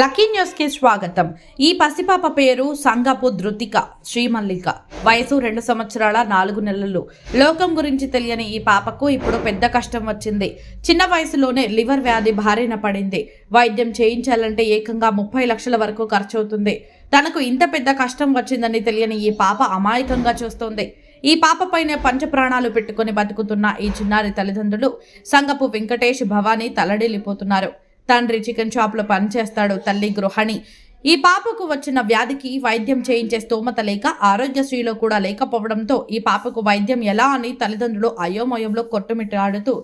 Lucky న్యూస్కి స్వాగతం. ఈ పసిపాప పేరు సంగపు ధృతిక శ్రీమల్లిక. వయసు రెండు సంవత్సరాల నాలుగు నెలలు. లోకం గురించి తెలియని ఈ పాపకు ఇప్పుడు పెద్ద కష్టం వచ్చింది. చిన్న వయసులోనే లివర్ వ్యాధి భారీన పడింది. వైద్యం చేయించాలంటే ఏకంగా ముప్పై లక్షల వరకు ఖర్చవుతుంది. తనకు ఇంత పెద్ద కష్టం వచ్చిందని తెలియని ఈ పాప అమాయకంగా చూస్తోంది. ఈ పాపపైనే పంచప్రాణాలు పెట్టుకుని బతుకుతున్న ఈ చిన్నారి తల్లిదండ్రులు సంగపు వెంకటేష్ భవానీ తలడిల్లిపోతున్నారు. తండ్రి చికెన్ షాప్లో పనిచేస్తాడు తల్లి గృహిణి. ఈ పాపకు వచ్చిన వ్యాధికి వైద్యం చేయించే స్తోమత లేక ఆరోగ్యశ్రీలో కూడా లేకపోవడంతో ఈ పాపకు వైద్యం ఎలా అని తల్లిదండ్రులు అయోమయంలో కొట్టుమిట్టాడుతూ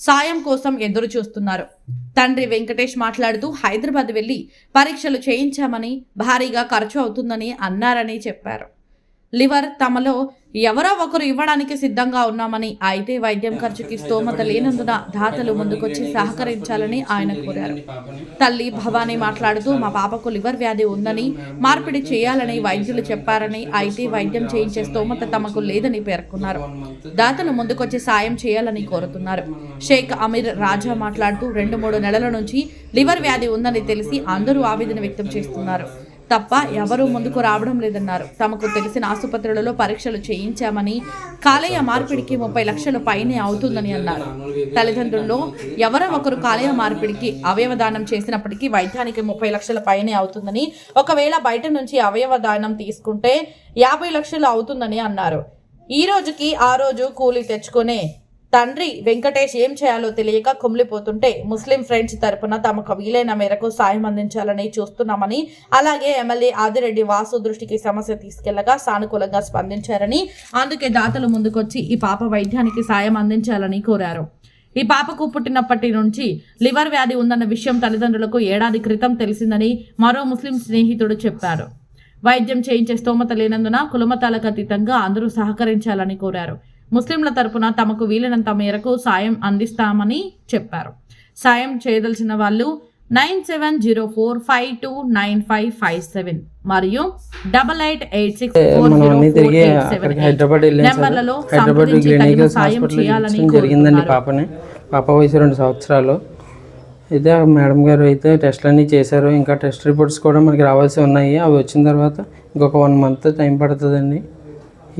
సాయం కోసం ఎదురు చూస్తున్నారు. తండ్రి వెంకటేష్ మాట్లాడుతూ హైదరాబాద్ వెళ్ళి పరీక్షలు చేయించామని భారీగా ఖర్చు అవుతుందని అన్నారని చెప్పారు. లివర్ తమలో ఎవరో ఒకరు ఇవ్వడానికి సిద్ధంగా ఉన్నామని అయితే వైద్యం ఖర్చుకి స్తోమత లేనందున దాతలు ముందుకొచ్చి సహకరించాలని ఆయన కోరారు. తల్లి భవానీ మాట్లాడుతూ మా పాపకు లివర్ వ్యాధి ఉందని మార్పిడి చేయాలని వైద్యులు చెప్పారని అయితే వైద్యం చేయించే స్తోమత తమకు లేదని పేర్కొన్నారు. దాతలు ముందుకొచ్చి సాయం చేయాలని కోరుతున్నారు. షేక్ అమీర్ రాజా మాట్లాడుతూ రెండు మూడు నెలల నుంచి లివర్ వ్యాధి ఉందని తెలిసి అందరూ ఆవేదన వ్యక్తం చేస్తున్నారు. తప్ప ఎవరూ ముందుకు రావడం లేదన్నారు. తమకు తెలిసిన ఆసుపత్రులలో పరీక్షలు చేయించామని కాలేయ మార్పిడికి ముప్పై లక్షల పైనే అవుతుందని అన్నారు. తల్లిదండ్రుల్లో ఎవరో ఒకరు కాలేయ మార్పిడికి అవయవదానం చేసినప్పటికీ వైద్యానికి ముప్పై లక్షల పైనే అవుతుందని ఒకవేళ బయట నుంచి అవయవదానం తీసుకుంటే యాభై లక్షలు అవుతుందని అన్నారు. ఈ రోజుకి ఆ రోజు కూలి తెచ్చుకునే తండ్రి వెంకటేష్ ఏం చేయాలో తెలియక కుమిలిపోతుంటే ముస్లిం ఫ్రెండ్స్ తరపున తమకు వీలైన మేరకు సాయం అందించాలని చూస్తున్నామని అలాగే ఎమ్మెల్యే ఆదిరెడ్డి వాసు దృష్టికి సమస్య తీసుకెళ్ళగా సానుకూలంగా స్పందించారని అందుకే దాతలు ముందుకొచ్చి ఈ పాప వైద్యానికి సాయం అందించాలని కోరారు. ఈ పాపకు పుట్టినప్పటి నుంచి లివర్ వ్యాధి ఉందన్న విషయం తల్లిదండ్రులకు ఏడాది క్రితం తెలిసిందని మరో ముస్లిం స్నేహితుడు చెప్పారు. వైద్యం చేయించే స్తోమత లేనందున కులమతాలకు అతీతంగా అందరూ సహకరించాలని కోరారు. ముస్లింల తరపున తమకు వీలైనంత మేరకు సాయం అందిస్తామని చెప్పారు. సాయం చేయదలిచిన వాళ్ళు nine seven zero four five two nine five five seven మరియు double eight eight six four మనం జీరో అన్ని ఫోర్ తిరిగి ఎయిట్ సెవెన్ అక్కడికి హైదరాబాద్ నెంబర్లలో సంప్రదించి తగిన సాయం చేయాలని జరిగిందండి. పాపని. పాప వయసు రెండు సంవత్సరాలు. అయితే మేడం గారు అయితే టెస్ట్లు అన్నీ చేశారు. ఇంకా టెస్ట్ రిపోర్ట్స్ కూడా మనకి రావాల్సి ఉన్నాయి. అవి వచ్చిన తర్వాత ఇంకొక వన్ మంత్ టైం పడుతుందండి.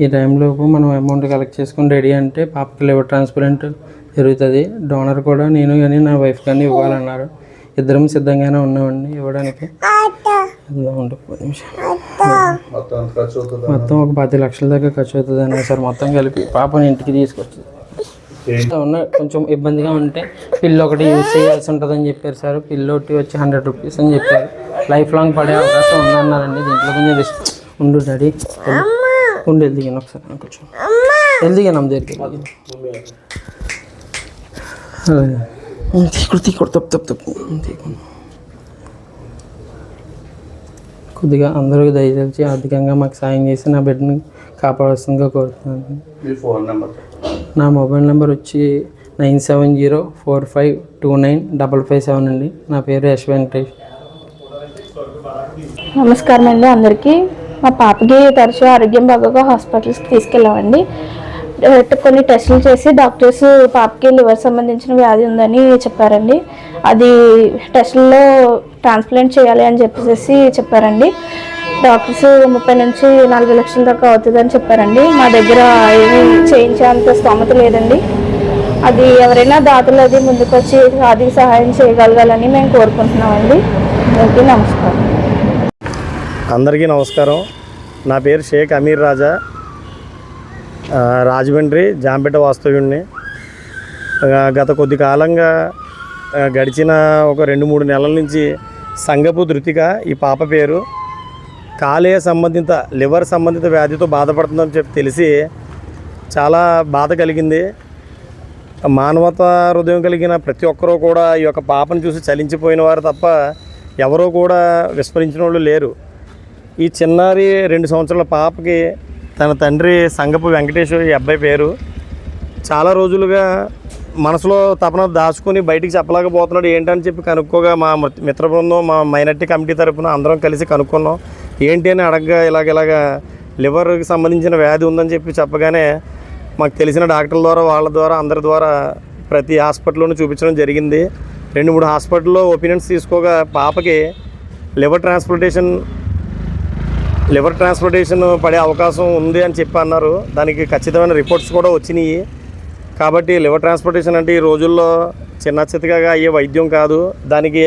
ఈ టైంలోపు మనం అమౌంట్ కలెక్ట్ చేసుకుని రెడీ అంటే పాపకి లివర్ ట్రాన్స్ప్లాంట్ జరుగుతుంది. డోనర్ కూడా నేను కానీ నా వైఫ్ కానీ ఇవ్వాలన్నారు. ఇద్దరం సిద్ధంగానే ఉన్నామండి ఇవ్వడానికి. మొత్తం ఒక పది లక్షల దాకా ఖర్చు అవుతుంది అన్న సార్. మొత్తం కలిపి పాపని ఇంటికి తీసుకొచ్చి ఉన్న కొంచెం ఇబ్బందిగా ఉంటే పిల్లు ఒకటి యూజ్ చేయాల్సి ఉంటుందని చెప్పారు సార్. పిల్లు ఒకటి వచ్చి హండ్రెడ్ రూపీస్ అని చెప్పారు. లైఫ్ లాంగ్ పడే అవకాశం ఉందన్నారండి. దీంట్లో కొంచెం రిస్క్ ఉండు డాడీ. ఉండి ఒకసారి కొంచెం. వెళ్దిగాను అమ్మ దగ్గరికి తీకుడు తీకుడు తప్పు తప్పు తప్పు. కొద్దిగా అందరూ దయచేసి ఆర్థికంగా మాకు సాయం చేసి నా బిడ్డని కాపాడాల్సిందిగా కోరుతున్నాను. మీ ఫోన్ నెంబర్. నా మొబైల్ నెంబర్ వచ్చి nine seven zero four five two nine double five seven అండి. నా పేరు యశ్ వెంకటేష్. నమస్కారం అండి అందరికీ. మా పాపకి తరచూ ఆరోగ్యం బాగోగా హాస్పిటల్స్కి తీసుకెళ్ళామండి. కొన్ని టెస్టులు చేసి డాక్టర్స్ పాపకి లివర్ సంబంధించిన వ్యాధి ఉందని చెప్పారండి. అది టెస్టుల్లో ట్రాన్స్ప్లాంట్ చేయాలి అని చెప్పేసి చెప్పారండి. డాక్టర్స్ ముప్పై నుంచి నలభై లక్షల దాకా అవుతుందని చెప్పారండి. మా దగ్గర ఏమీ చేయించేంత స్తోమత లేదండి. అది ఎవరైనా దాతలు అది ముందుకొచ్చి ఆర్థిక సహాయం చేయగలగాలని మేము కోరుకుంటున్నామండి. ఓకే నమస్కారం. అందరికీ నమస్కారం. నా పేరు షేక్ అమీర్ రాజా. రాజమండ్రి జాంపేట వాస్తవ్యుడిని గత కొద్ది కాలంగా గడిచిన ఒక రెండు మూడు నెలల నుంచి సంగపు ధృతిక ఈ పాప పేరు. కాలేయ సంబంధిత లివర్ సంబంధిత వ్యాధితో బాధపడుతుందని చెప్పి తెలిసి చాలా బాధ కలిగింది. మానవత హృదయం కలిగిన ప్రతి ఒక్కరూ కూడా ఈ యొక్క పాపను చూసి చలించిపోయిన వారు తప్ప ఎవరూ కూడా విస్మరించిన వాళ్ళు లేరు. ఈ చిన్నారి రెండు సంవత్సరాల పాపకి తన తండ్రి సంగపు వెంకటేశ్వర ఈ అబ్బాయి పేరు. చాలా రోజులుగా మనసులో తపన దాచుకుని బయటికి చెప్పలేకపోతున్నాడు. ఏంటని చెప్పి కనుక్కోగా మా మిత్ర- బృందం మా మైనార్టీ కమిటీ తరపున అందరం కలిసి కనుక్కున్నాం. ఏంటి అని అడగగా ఇలాగ ఇలాగ లివర్కి సంబంధించిన వ్యాధి ఉందని చెప్పి చెప్పగానే మాకు తెలిసిన డాక్టర్ల ద్వారా వాళ్ళ ద్వారా అందరి ద్వారా ప్రతి హాస్పిటల్లోనూ చూపించడం జరిగింది. రెండు మూడు హాస్పిటల్లో ఒపీనియన్స్ తీసుకోగా పాపకి లివర్ ట్రాన్స్ప్లాంటేషన్ లివర్ ట్రాన్స్ప్లాంటేషన్ పడే అవకాశం ఉంది అని చెప్పి అన్నారు. దానికి ఖచ్చితమైన రిపోర్ట్స్ కూడా వచ్చినాయి. కాబట్టి లివర్ ట్రాన్స్ప్లాంటేషన్ అంటే ఈ రోజుల్లో చిన్న చితకగా అయ్యే వైద్యం కాదు. దానికి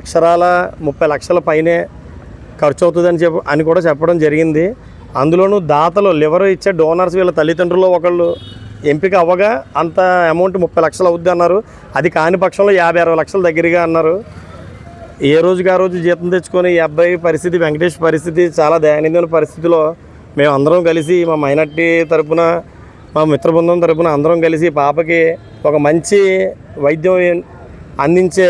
అక్షరాల ముప్పై లక్షల పైనే ఖర్చు అవుతుందని చెప్ప అని కూడా చెప్పడం జరిగింది. అందులోనూ దాతలు లివర్ ఇచ్చే డోనర్స్ వీళ్ళ తల్లిదండ్రులు ఒకళ్ళు ఎంపిక అవ్వగా అంత అమౌంట్ ముప్పై లక్షలు అవుద్ది అన్నారు. అది కాని పక్షంలో యాభై అరవై లక్షల దగ్గరగా అన్నారు. ఏ రోజుకి ఆ రోజు జీతం తెచ్చుకొని ఈ అబ్బాయి పరిస్థితి వెంకటేష్ పరిస్థితి చాలా దయనీయమైన పరిస్థితిలో మేము అందరం కలిసి మా మైనార్టీ తరపున మా మిత్ర బృందం తరపున అందరం కలిసి పాపకి ఒక మంచి వైద్యం అందించే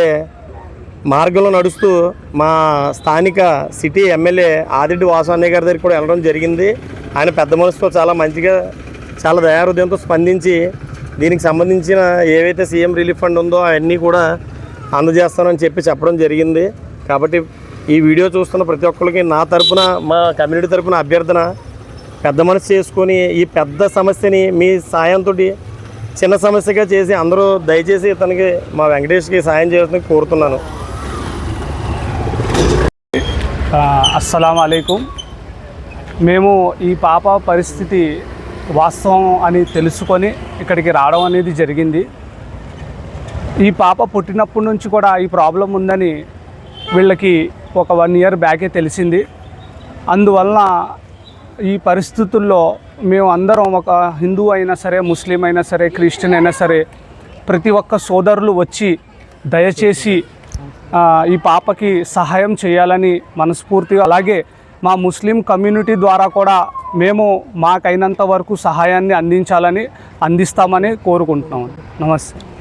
మార్గంలో నడుస్తూ మా స్థానిక సిటీ ఎమ్మెల్యే ఆదిరెడ్డి వాసు అన్నయ్య గారి దగ్గర కూడా వెళ్ళడం జరిగింది. ఆయన పెద్ద మనసుతో చాలా మంచిగా చాలా దయాహృదయంతో స్పందించి దీనికి సంబంధించిన ఏవైతే సీఎం రిలీఫ్ ఫండ్ ఉందో అవన్నీ కూడా అందజేస్తానని చెప్పి చెప్పడం జరిగింది. కాబట్టి ఈ వీడియో చూస్తున్న ప్రతి ఒక్కరికి నా తరపున మా కమ్యూనిటీ తరపున అభ్యర్థన పెద్ద మనసు చేసుకొని ఈ పెద్ద సమస్యని మీ సాయంతో చిన్న సమస్యగా చేసి అందరూ దయచేసి ఇతనికి మా వెంకటేష్కి సాయం చేయాలని కోరుతున్నాను. అస్సలం అయికం మేము ఈ పాప పరిస్థితి వాస్తవం అని తెలుసుకొని ఇక్కడికి రావడం అనేది జరిగింది. ఈ పాప పుట్టినప్పటి నుంచి కూడా ఈ ప్రాబ్లం ఉందని వీళ్ళకి ఒక వన్ ఇయర్ బ్యాకే తెలిసింది. అందువలన ఈ పరిస్థితుల్లో మేము అందరం ఒక హిందూ అయినా సరే ముస్లిం అయినా సరే క్రిస్టియన్ అయినా సరే ప్రతి ఒక్క సోదరులు వచ్చి దయచేసి ఈ పాపకి సహాయం చేయాలని మనస్ఫూర్తిగా అలాగే మా ముస్లిం కమ్యూనిటీ ద్వారా కూడా మేము మాకైనంత వరకు సహాయాన్ని అందించాలని అందిస్తామని కోరుకుంటున్నాం. నమస్తే.